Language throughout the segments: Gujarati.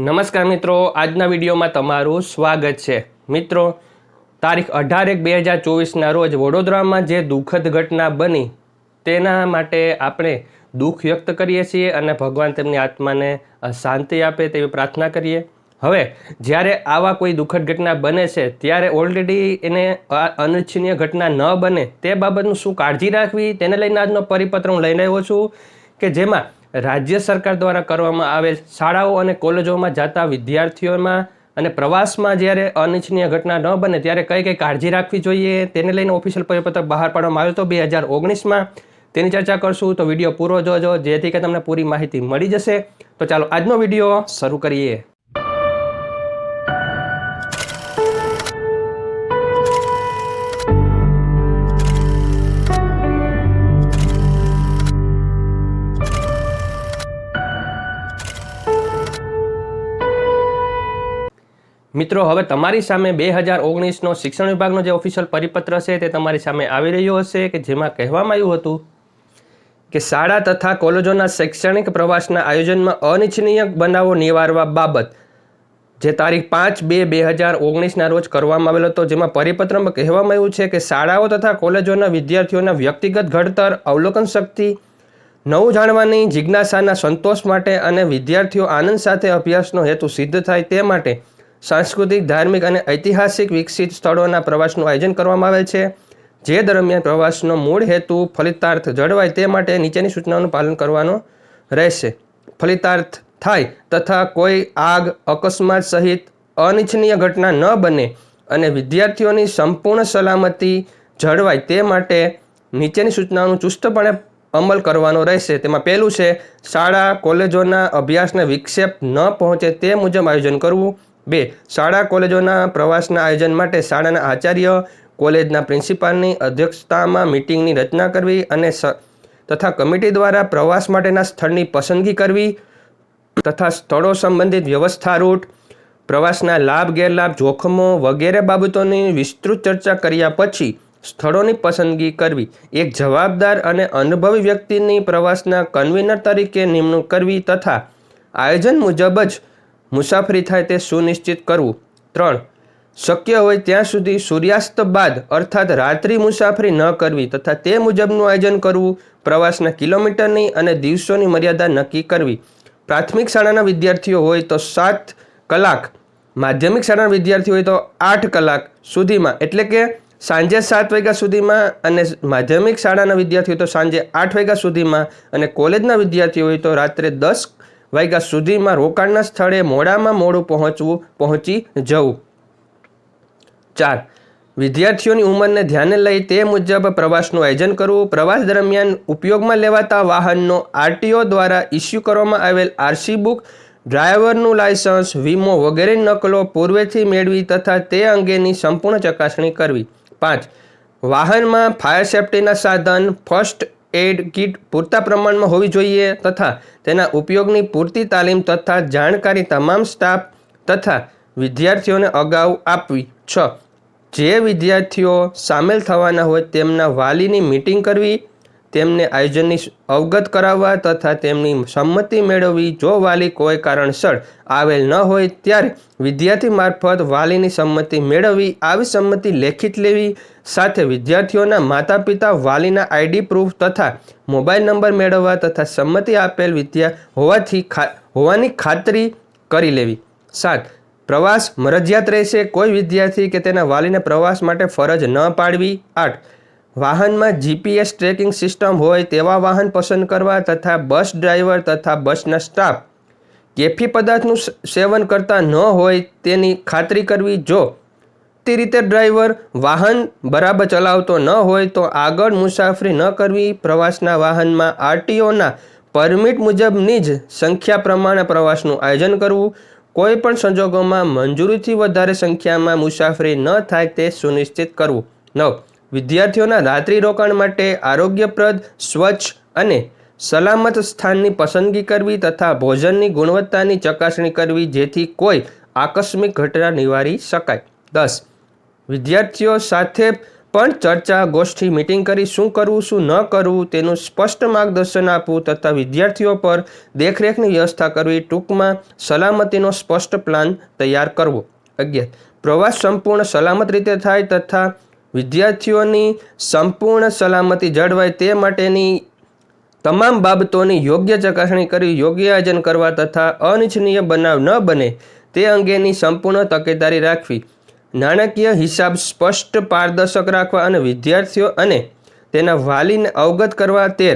નમસ્કાર મિત્રો, આજના વિડીયોમાં તમારું સ્વાગત છે. મિત્રો, તારીખ અઢાર એક બે હજાર ચોવીસના રોજ વડોદરામાં જે દુઃખદ ઘટના બની, તેના માટે આપણે દુઃખ વ્યક્ત કરીએ છીએ અને ભગવાન તેમની આત્માને શાંતિ આપે તેવી પ્રાર્થના કરીએ. હવે, જ્યારે આવા કોઈ દુઃખદ ઘટના બને છે, ત્યારે ઓલરેડી એને અનિચ્છનીય ઘટના ન બને, તે બાબતનું શું કાળજી રાખવી, તેને લઈને આજનો પરિપત્ર હું લઈને આવ્યો છું કે જેમાં રાજ્ય સરકાર દ્વારા કરવામાં આવેલ શાળાઓ અને કોલેજોમાં જતા વિદ્યાર્થીઓમાં અને પ્રવાસમાં જ્યારે અનિચ્છનીય ઘટના ન બને ત્યારે કઈ કઈ કાળજી રાખવી જોઈએ તેને લઈને ઓફિશિયલ પરિપત્ર બહાર પાડવામાં આવ્યો હતો. બે હજાર ઓગણીસમાં તેની ચર્ચા કરશું તો વીડિયો પૂરો જોજો. જેથી કે તમને પૂરી માહિતી મળી જશે. તો ચાલો આજનો વીડિયો શરૂ કરીએ. મિત્રો, હવે તમારી સામે બે હજાર ઓગણીસનો શિક્ષણ વિભાગનો જે ઓફિશિયલ પરિપત્ર છે તે તમારી સામે આવી રહ્યો હશે કે જેમાં કહેવામાં આવ્યું હતું કે શાળા તથા કોલેજોના શૈક્ષણિક પ્રવાસના આયોજનમાં અનિચ્છનીય બનાવો નિવારવા બાબત, જે તારીખ પાંચ બે બે હજાર ઓગણીસના રોજ કરવામાં આવેલો હતો, જેમાં પરિપત્રમાં કહેવામાં આવ્યું છે કે શાળાઓ તથા કોલેજોના વિદ્યાર્થીઓના વ્યક્તિગત ઘડતર, અવલોકન શક્તિ, નવું જાણવાની જિજ્ઞાસાના સંતોષ માટે અને વિદ્યાર્થીઓ આનંદ સાથે અભ્યાસનો હેતુ સિદ્ધ થાય તે માટે સાંસ્કૃતિક, ધાર્મિક અને ઐતિહાસિક વિકસિત સ્થળોના પ્રવાસનું આયોજન કરવામાં આવેલ છે. જે દરમિયાન પ્રવાસનો મૂળ હેતુ ફલિતાર્થ જળવાય તે માટે નીચેની સૂચનાઓનું પાલન કરવાનું રહેશે. ફલિતાર્થ થાય તથા કોઈ આગ, અકસ્માત સહિત અનિચ્છનીય ઘટના ન બને અને વિદ્યાર્થીઓની સંપૂર્ણ સલામતી જળવાય તે માટે નીચેની સૂચનાઓનું ચુસ્તપણે અમલ કરવાનો રહેશે. તેમાં પહેલું છે, શાળા, કોલેજોના અભ્યાસને વિક્ષેપ ન પહોંચે તે મુજબ આયોજન કરવું. બે, શાળા કોલેજોના પ્રવાસના આયોજન માટે શાળાના આચાર્ય, કોલેજના પ્રિન્સિપાલની અધ્યક્ષતામાં મિટિંગની રચના કરવી અને તથા કમિટી દ્વારા પ્રવાસ માટેના સ્થળની પસંદગી કરવી તથા સ્થળો સંબંધિત વ્યવસ્થા રૂટ, પ્રવાસના લાભ, ગેરલાભ, જોખમો વગેરે બાબતોની વિસ્તૃત ચર્ચા કર્યા પછી સ્થળોની પસંદગી કરવી. એક જવાબદાર અને અનુભવી વ્યક્તિની પ્રવાસના કન્વીનર તરીકે નિમણૂક કરવી તથા આયોજન મુજબ જ મુસાફરી થાય તે સુનિશ્ચિત કરવું. ત્રણ, શક્ય હોય ત્યાં સુધી સૂર્યાસ્ત બાદ અર્થાત રાત્રિ મુસાફરી ન કરવી તથા તે મુજબનું આયોજન કરવું, પ્રવાસના કિલોમીટરની અને દિવસોની મર્યાદા નક્કી કરવી. પ્રાથમિક શાળાના વિદ્યાર્થીઓ હોય તો સાત કલાક, માધ્યમિક શાળાના વિદ્યાર્થીઓ હોય તો આઠ કલાક સુધીમાં, એટલે કે સાંજે સાત વાગ્યા સુધીમાં અને માધ્યમિક શાળાના વિદ્યાર્થીઓ તો સાંજે આઠ વાગ્યા સુધીમાં અને કોલેજના વિદ્યાર્થીઓ હોય તો રાત્રે દસ વાગ્યા સુધીમાં રોકાણના સ્થળે મોડામાં મોડું પહોંચવું, પહોંચી જવું. ચાર. વિદ્યાર્થીઓની ઉંમરને ધ્યાને લઈ તે મુજબ પ્રવાસનું આયોજન કરવું. પ્રવાસ દરમિયાન ઉપયોગમાં લેવાતા વાહનનો આરટીઓ દ્વારા ઇસ્યુ કરવામાં આવેલ આરસી બુક, ડ્રાઈવરનું લાયસન્સ, વીમો વગેરેની નકલો પૂર્વેથી મેળવી તથા તે અંગેની સંપૂર્ણ ચકાસણી કરવી. પાંચ. વાહનમાં ફાયર સેફ્ટીના સાધન, ફર્સ્ટ એડ કિટ પૂરતા પ્રમાણમાં હોવી જોઈએ તથા તેના ઉપયોગની પૂરતી તાલીમ તથા જાણકારી તમામ સ્ટાફ તથા વિદ્યાર્થીઓને અગાઉ આપવી. છ. જે વિદ્યાર્થીઓ સામેલ થવાના હોય તેમના વાલીની મીટિંગ કરવી તેમને આયોજનની અવગત કરાવવા તથા તેમની સંમતિ મેળવવી જો વાલી કોઈ કારણસર આવેલ ન હોય ત્યારે વિદ્યાર્થી મારફત વાલીની સંમતિ મેળવવી, આવી સંમતિ લેખિત લેવી સાથે વિદ્યાર્થીઓના માતા પિતા વાલીના આઈડી પ્રૂફ તથા મોબાઈલ નંબર મેળવવા તથા સંમતિ આપેલ વિદ્યા હોવાથી હોવાની ખાતરી કરી લેવી. સાત, પ્રવાસ મરજિયાત રહેશે. કોઈ વિદ્યાર્થી કે તેના વાલીને પ્રવાસ માટે ફરજ ન પાડવી. આઠ વાહનમાં જીપીએસ ટ્રેકિંગ સિસ્ટમ હોય તેવા વાહન પસંદ કરવા તથા બસ ડ્રાઈવર તથા બસના સ્ટાફ કેફી પદાર્થનું સેવન કરતા ન હોય તેની ખાતરી કરવી જો તે રીતે ડ્રાઈવર વાહન બરાબર ચલાવતો ન હોય તો આગળ મુસાફરી ન કરવી પ્રવાસના વાહનમાં આરટીઓના પરમિટ મુજબની જ સંખ્યા પ્રમાણે પ્રવાસનું આયોજન કરવું. કોઈ પણ સંજોગોમાં મંજૂરીથી વધારે સંખ્યામાં મુસાફરી ન થાય તે સુનિશ્ચિત કરવું. નવ વિદ્યાર્થીઓના રાત્રિ રોકાણ માટે આરોગ્યપ્રદ, સ્વચ્છ અને સલામત સ્થાનની પસંદગી કરવી તથા ભોજનની ગુણવત્તાની ચકાસણી કરવી જેથી કોઈ આકસ્મિક ઘટના નિવારી શકાય. દસ, વિદ્યાર્થીઓ સાથે પણ ચર્ચા, ગોષ્ઠી, મિટિંગ કરી શું કરવું, શું ન કરવું તેનું સ્પષ્ટ માર્ગદર્શન આપવું તથા વિદ્યાર્થીઓ પર દેખરેખની વ્યવસ્થા કરવી ટૂંકમાં સલામતીનો સ્પષ્ટ પ્લાન તૈયાર કરવો. અગિયાર, પ્રવાસ સંપૂર્ણ સલામત રીતે થાય તથા વિદ્યાર્થીઓની સંપૂર્ણ સલામતી જળવાય તે માટેની તમામ બાબતોની યોગ્ય ચકાસણી કરી, યોગ્ય આયોજન કરવા તથા અનિચ્છનીય બનાવ ન બને તે અંગેની સંપૂર્ણ તકેદારી રાખવી. નાણાકીય હિસાબ સ્પષ્ટ પારદર્શક રાખવા અને વિદ્યાર્થીઓ અને તેના વાલીને અવગત કરવા તે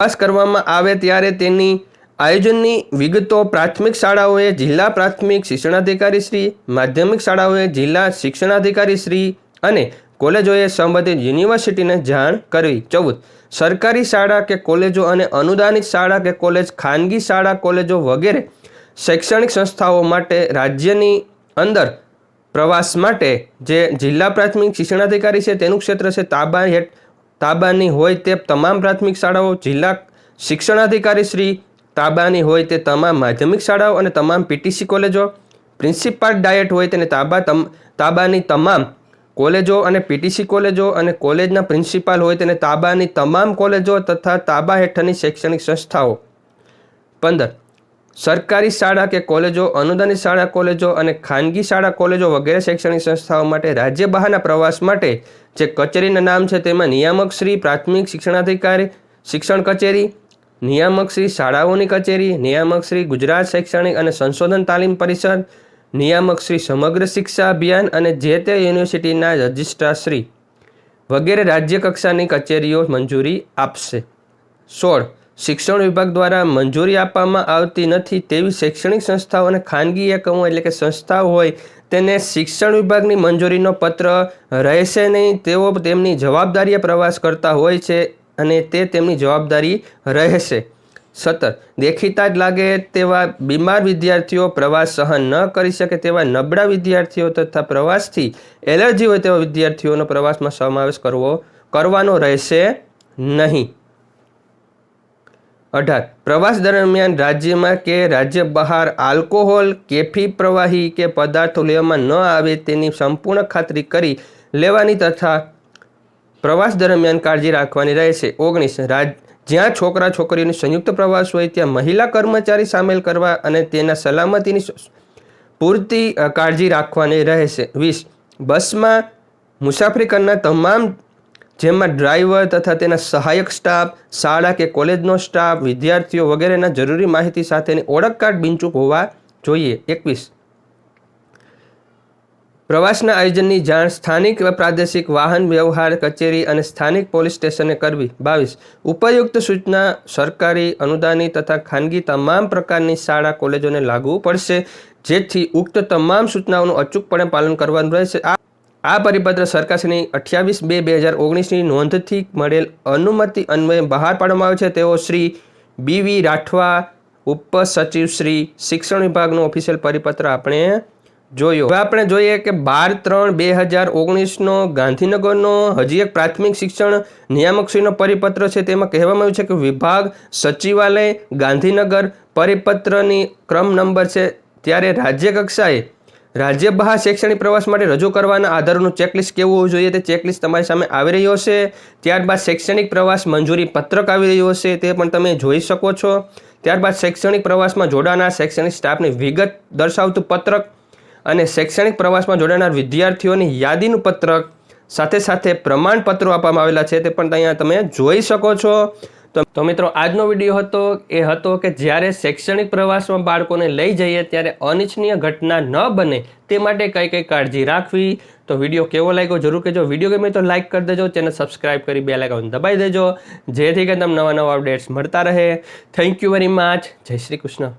પાસ કરવામાં આવે ત્યારે તેની આયોજનની વિગતો પ્રાથમિક શાળાઓએ જિલ્લા પ્રાથમિક શિક્ષણાધિકારી શ્રી, માધ્યમિક શાળાઓએ જિલ્લા શિક્ષણાધિકારી શ્રી અને કોલેજોએ સંબંધિત યુનિવર્સિટીને જાણ કરવી ચૌદ. સરકારી શાળા કે કોલેજો અને અનુદાનિત શાળા કે કોલેજ, ખાનગી શાળા, કોલેજો વગેરે શૈક્ષણિક સંસ્થાઓ માટે રાજ્યની અંદર પ્રવાસ માટે જે જિલ્લા પ્રાથમિક શિક્ષણાધિકારી છે તેનું ક્ષેત્ર છે તાબા હેઠ, તાબાની હોય તે તમામ પ્રાથમિક શાળાઓ, જિલ્લા શિક્ષણાધિકારી શ્રી તાબાની હોય તે તમામ માધ્યમિક શાળાઓ અને તમામ પીટીસી કોલેજો, પ્રિન્સિપાલ ડાયટ હોય તેને તાબા તમ, તાબાની તમામ કોલેજો અને પીટીસી કોલેજો અને કોલેજના પ્રિન્સિપાલ હોય તેને તાબાની તમામ કોલેજો તથા તાબા હેઠળની શૈક્ષણિક સંસ્થાઓ. પંદર. સરકારી શાળા કે કોલેજો, અનુદાનિત શાળા કોલેજો અને ખાનગી શાળા કોલેજો વગેરે શૈક્ષણિક સંસ્થાઓ માટે રાજ્ય બહારના પ્રવાસ માટે જે કચેરીના નામ છે તેમાં નિયામક શ્રી, પ્રાથમિક શિક્ષણાધિકારી, શિક્ષણ કચેરી, નિયામક શ્રી શાળાઓની કચેરી, નિયામક શ્રી ગુજરાત શૈક્ષણિક અને સંશોધન તાલીમ પરિષદ નિયામક શ્રી સમગ્ર શિક્ષા અભિયાન અને જે તે યુનિવર્સિટીના રજિસ્ટ્રાર શ્રી વગેરે રાજ્ય કક્ષાની કચેરીઓ મંજૂરી આપશે. સોળ. શિક્ષણ વિભાગ દ્વારા મંજૂરી આપવામાં આવતી નથી તેવી શૈક્ષણિક સંસ્થાઓ અને ખાનગી એકમો એટલે કે સંસ્થાઓ હોય તેને શિક્ષણ વિભાગની મંજૂરીનો પત્ર રહેશે નહીં, તેઓ તેમની જવાબદારીએ પ્રવાસ કરતા હોય છે અને તે તેમની જવાબદારી રહેશે. સત્તર દેખીતા જ લાગે તેવા બીમાર વિદ્યાર્થીઓ પ્રવાસ સહન ન કરી શકે તેવા નબળા વિદ્યાર્થીઓ તથા પ્રવાસથી એલર્જી હોય તેવા વિદ્યાર્થીઓનો પ્રવાસમાં સમાવેશ કરવો, કરવાનો રહેશે નહીં. અઢાર. પ્રવાસ દરમિયાન રાજ્યમાં કે રાજ્ય બહાર આલ્કોહોલ, કેફી પ્રવાહી કે પદાર્થો લેવામાં ન આવે તેની સંપૂર્ણ ખાતરી કરી લેવાની તથા પ્રવાસ દરમિયાન કાળજી રાખવાની રહેશે. ઓગણીસ. રાજ જ્યાં છોકરા છોકરીઓની સંયુક્ત પ્રવાસ હોય, ત્યાં મહિલા કર્મચારી સામેલ કરવા અને તેના સલામતીની પૂરતી કાળજી રાખવાની રહેશે. વીસ, બસમાં મુસાફરી કરનાર તમામ, જેમાં ડ્રાઈવર તથા તેના સહાયક સ્ટાફ, શાળા કે કોલેજનો સ્ટાફ, વિદ્યાર્થીઓ વગેરેના જરૂરી માહિતી સાથેની ઓળખ કાર્ડ બિનચૂક હોવા જોઈએ. એકવીસ પ્રવાસના આયોજનની જાણ સ્થાનિક પ્રાદેશિક વાહન વ્યવહાર કચેરી અને સ્થાનિક પોલીસ સ્ટેશને કરવી. બાવીસ. ઉપયુક્ત સૂચના, સરકારી અનુદાની તથા ખાનગી તમામ પ્રકારની શાળા, કોલેજોને લાગુ પડશે, જેથી ઉક્ત તમામ સૂચનાઓનું અચૂકપણે પાલન કરવાનું રહેશે. આ આ પરિપત્ર સરકારશ્રીની અઠ્યાવીસ બે બે હજાર ઓગણીસની નોંધથી મળેલ અનુમતિ અન્વયે બહાર પાડવામાં આવે છે. તેઓ શ્રી બી વી રાઠવા, ઉપસચિવ શ્રી શિક્ષણ વિભાગનો ઓફિશિયલ પરિપત્ર આપણે જોયો. હવે આપણે જોઈએ કે બાર ત્રણ બે હજાર ઓગણીસનો ગાંધીનગરનો હજી એક પ્રાથમિક શિક્ષણ નિયામકશ્રીનો પરિપત્ર છે તેમાં કહેવામાં આવ્યું છે કે વિભાગ સચિવાલય ગાંધીનગર પરિપત્રની ક્રમ નંબર છે. ત્યારે રાજ્ય કક્ષાએ રાજ્ય બહાર શૈક્ષણિક પ્રવાસ માટે રજૂ કરવાના આધારનું ચેકલિસ્ટ કેવું હોવું જોઈએ તે ચેકલિસ્ટ તમારી સામે આવી રહ્યો હશે ત્યારબાદ શૈક્ષણિક પ્રવાસ મંજૂરી પત્રક આવી રહ્યો છે તે પણ તમે જોઈ શકો છો. ત્યારબાદ શૈક્ષણિક પ્રવાસમાં જોડાનાર શૈક્ષણિક સ્ટાફની વિગત દર્શાવતું પત્રક અને શૈક્ષણિક પ્રવાસમાં જોડાનાર વિદ્યાર્થીઓની યાદીનું પત્રક સાથે સાથે પ્રમાણપત્રો આપવામાં આવેલા છે તે પણ અહીંયા તમે જોઈ શકો છો. તો તો મિત્રો, આજનો વીડિયો હતો, એ હતો કે જ્યારે શૈક્ષણિક પ્રવાસમાં બાળકોને લઈ જઈએ ત્યારે અનિચ્છનીય ઘટના ન બને તે માટે કઈ કઈ કાળજી રાખવી. તો વીડિયો કેવો લાગ્યો જરૂર કહેજો. વીડિયો ગમે તો લાઇક કરી દેજો, ચેનલ સબસ્ક્રાઇબ કરી બે લાઇકન દબાઈ દેજો. જેથી કે તમને નવા નવા અપડેટ્સ મળતા રહે. થેન્ક યુ વેરી મચ જય શ્રી કૃષ્ણ.